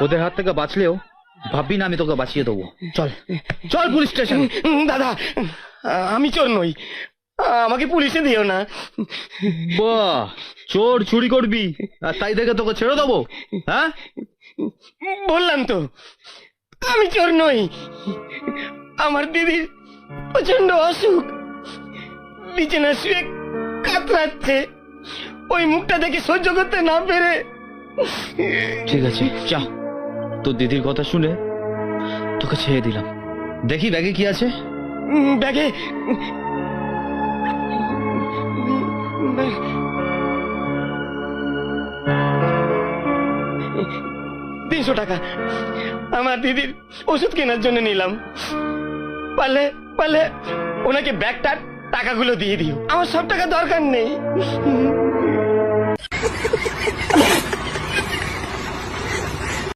ওদের হাত থেকে বাঁচলেও ভাববি না আমি তোকে বাঁচিয়ে দেবো। চল। চল পুলিশ স্টেশন। দাদা আমি চোর নই। আমাকে পুলিশে দিও না। বাহ চোর চুরি করবি। আর তাই দেখে তোকে ছেড়ে দেবো হ্যাঁ? বললাম তো আমি চোর নই। আমার দিদির প্রচণ্ড অসুখ। বিছানা শুয়ে কাতরাচ্ছে। ওই মুখটা দেখে সহ্য করতে না পেরে ঠিক আছে যা। তোর দিদির কথা শুনে তোকে ছেড়ে দিলাম। দেখি ব্যাগে কি আছে? ব্যাগে। তিনশো টাকা। আমার দিদির ওষুধ কেনার জন্য নিলাম। পারলে পারলে ওনাকে ব্যাগটার টাকাগুলো দিয়ে দিও। আমার সব টাকা দরকার নেই।